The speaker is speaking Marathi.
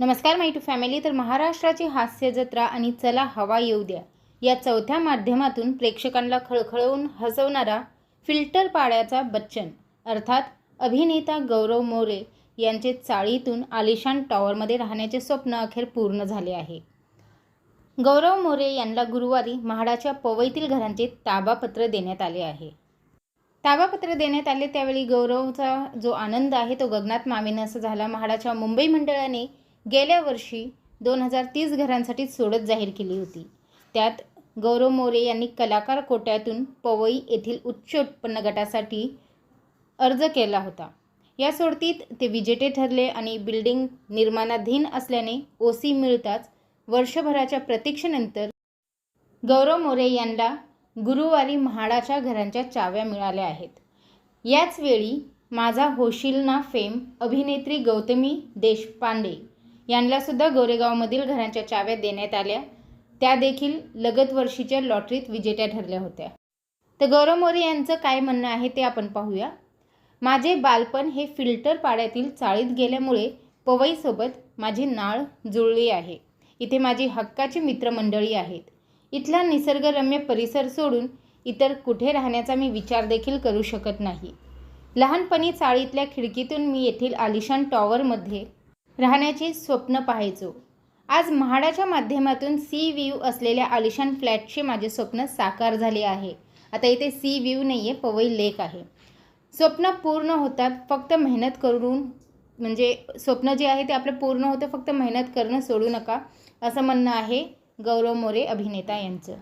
नमस्कार माय टू फॅमिली. तर महाराष्ट्राची हास्य जत्रा आणि चला हवा येऊ द्या या चौथ्या माध्यमातून प्रेक्षकांना खळखळवून हसवणारा फिल्टर पाड्याचा बच्चन अर्थात अभिनेता गौरव मोरे यांचे चाळीतून आलिशान टॉवरमध्ये राहण्याचे स्वप्न अखेर पूर्ण झाले आहे. गौरव मोरे यांना गुरुवारी म्हाडाच्या पवईतील घरांचे ताबापत्र देण्यात आले आहे. ताबापत्र देण्यात आले त्यावेळी गौरवचा जो आनंद आहे तो गगनात मावेनासा झाला. म्हाडाच्या मुंबई मंडळाने गेल्या वर्षी दोन हजार तीस घरांसाठी सोडत जाहीर केली होती. त्यात गौरव मोरे यांनी कलाकार कोट्यातून पवई येथील उच्च उत्पन्न गटासाठी अर्ज केला होता. या सोडतीत ते विजेते ठरले आणि बिल्डिंग निर्माणाधीन असल्याने ओ सी मिळताच वर्षभराच्या प्रतीक्षेनंतर गौरव मोरे यांना गुरुवारी म्हाडाच्या घरांच्या चाव्या मिळाल्या आहेत. याचवेळी माझा होशील ना फेम अभिनेत्री गौतमी देशपांडे यांनासुद्धा गोरेगावमधील घरांच्या चाव्या देण्यात आल्या. त्या देखील लगत वर्षीच्या लॉटरीत विजेत्या ठरल्या होत्या. तर गौरव मोरे यांचं काय म्हणणं आहे ते आपण पाहूया. माझे बालपण हे फिल्टर पाड्यातील चाळीत गेल्यामुळे पवईसोबत माझी नाळ जुळली आहे. इथे माझी हक्काची मित्रमंडळी आहेत. इथला निसर्गरम्य परिसर सोडून इतर कुठे राहण्याचा मी विचार देखील करू शकत नाही. लहानपणी चाळीतल्या खिडकीतून मी येथील आलिशान टॉवरमध्ये राहण्याचे स्वप्न पाहायचो. आज म्हाडाच्या माध्यमातून सी व्ह्यू असलेल्या आलिशान फ्लॅटचे माझे स्वप्न साकार झाले आहे. आता इथे सी व्ह्यू नाही आहे पवई लेक आहे. स्वप्न पूर्ण होतात फक्त मेहनत करून म्हणजे स्वप्न जे आहे ते आपलं पूर्ण होतं फक्त मेहनत करणं सोडू नका असं म्हणणं आहे गौरव मोरे अभिनेता यांचं.